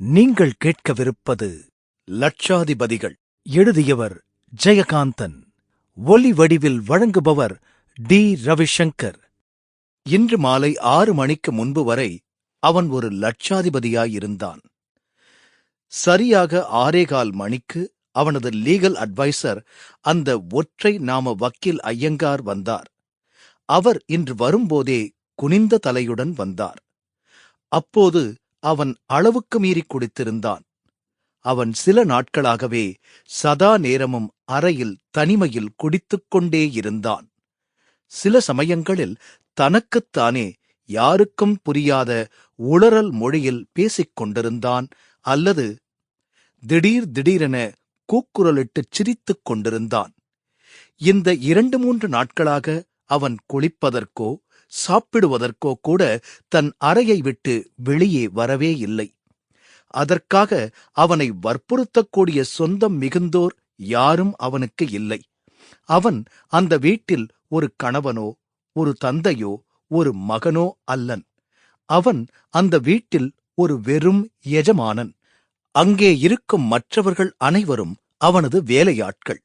நீங்கள் கேட்கவிருப்பது லட்சாதிபதிகள். எழுதியவர் ஜெயகாந்தன். ஒலி வடிவில் வழங்குபவர் டி. ரவிசங்கர். இன்று மாலை ஆறு மணிக்கு முன்பு வரை அவன் ஒரு லட்சாதிபதியாயிருந்தான். சரியாக ஆறேகால் மணிக்கு அவனது லீகல் அட்வைசர் அந்த ஒற்றை நாம வக்கீல் ஐயங்கார் வந்தார். அவர் இன்று வரும்போதே குனிந்த தலையுடன் வந்தார். அப்போது அவன் அளவுக்கு மீறி குடித்திருந்தான். அவன் சில நாட்களாகவே சதா நேரமும் அறையில் தனிமையில் குடித்துக் கொண்டே இருந்தான். சில சமயங்களில் தனக்குத்தானே யாருக்கும் புரியாத உளறல் மொழியில் பேசிக் கொண்டிருந்தான் அல்லது திடீர் திடீரென கூக்குரலிட்டுச் சிரித்துக் கொண்டிருந்தான். இந்த இரண்டு மூன்று நாட்களாக அவன் குளிப்பதற்கோ சாப்பிடுவதற்கோ கூட தன் அறையை விட்டு வெளியே வரவே இல்லை. அதற்காக அவனை வற்புறுத்தக்கூடிய சொந்தம் மிகுந்தோர் யாரும் அவனுக்கு இல்லை. அவன் அந்த வீட்டில் ஒரு கணவனோ ஒரு தந்தையோ ஒரு மகனோ அல்லன். அவன் அந்த வீட்டில் ஒரு வெறும் எஜமானன். அங்கே இருக்கும் மற்றவர்கள் அனைவரும் அவனது வேலையாட்கள்.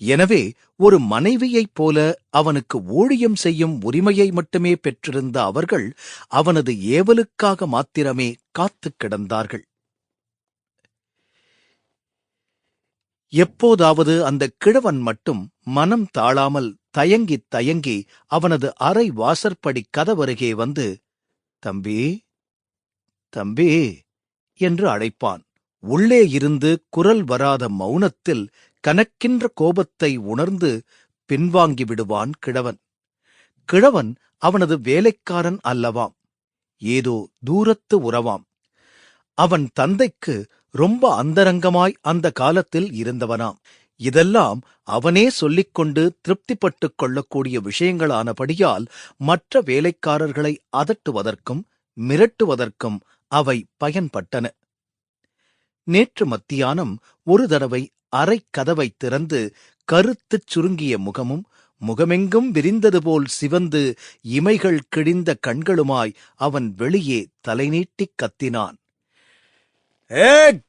எனவே ஒரு மனைவியைப் போல அவனுக்கு ஊழியம் செய்யும் உரிமையை மட்டுமே பெற்றிருந்த அவர்கள் அவனது ஏவலுக்காக மாத்திரமே காத்துக் கிடந்தார்கள். எப்போதாவது அந்த கிழவன் மட்டும் மனம் தாழாமல் தயங்கித் தயங்கி அவனது அறை வாசற்படி கதவருகே வந்து தம்பி தம்பி என்று அழைப்பான். உள்ளே இருந்து குரல் வராத மௌனத்தில் கனக்கின்ற கோபத்தை உணர்ந்து பின்வாங்கி விடுவான் கிழவன். கிழவன் அவனது வேலைக்காரன் அல்லவாம். ஏதோ தூரத்து உறவாம். அவன் தந்தைக்கு ரொம்ப அந்தரங்கமாய் அந்த காலத்தில் இருந்தவனாம். இதெல்லாம் அவனே சொல்லிக்கொண்டு திருப்திப்பட்டுக் கொள்ளக்கூடிய விஷயங்களானபடியால் மற்ற வேலைக்காரர்களை அதட்டுவதற்கும் மிரட்டுவதற்கும் அவை பயன்பட்டன. நேற்று மத்தியானம் ஒரு தடவை அறைக் கதவைத் திறந்து கருத்துச் சுருங்கிய முகமும் முகமெங்கும் விரிந்தது போல் சிவந்து இமைகள் கிழிந்த கண்களுமாய் அவன் வெளியே தலைநீட்டிக் கத்தினான். ஏ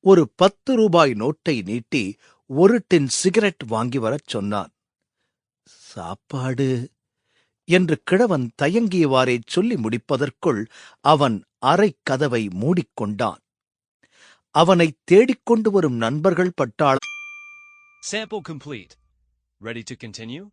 ஒரு பத்து ரூபாய் நோட்டை நீட்டி ஒரு டின் சிகரெட் வாங்கி வரச் சொன்னான். சாப்பாடு என்று கிழவன் தயங்கியவாறே சொல்லி முடிப்பதற்குள் அவன் அறைக் கதவை மூடிக்கொண்டான் அவனைத் தேடிக்கொண்டு வரும் நண்பர்கள் பட்டாள Sample complete. Ready to continue?